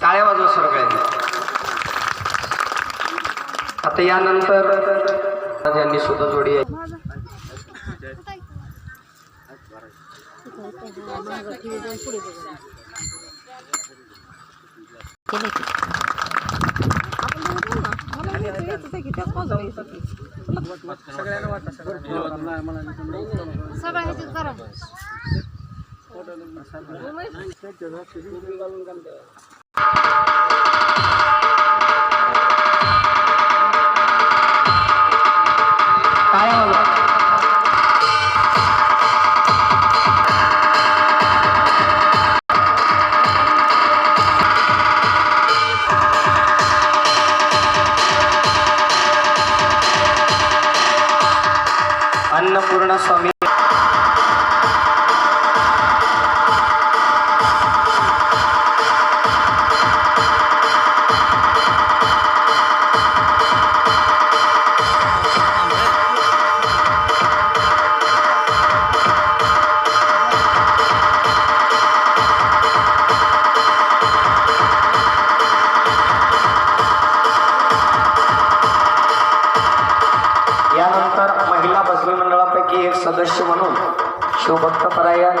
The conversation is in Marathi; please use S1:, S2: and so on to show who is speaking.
S1: काळ्या बाजूला सुरू सगळ्यांनी आता
S2: यानंतर यांनी सुद्धा
S1: जोडी सगळ्यांना अन्नपूर्णा स्वामी यानंतर महिला भजनी मंडळापैकी एक सदस्य म्हणून शिवभक्त परायण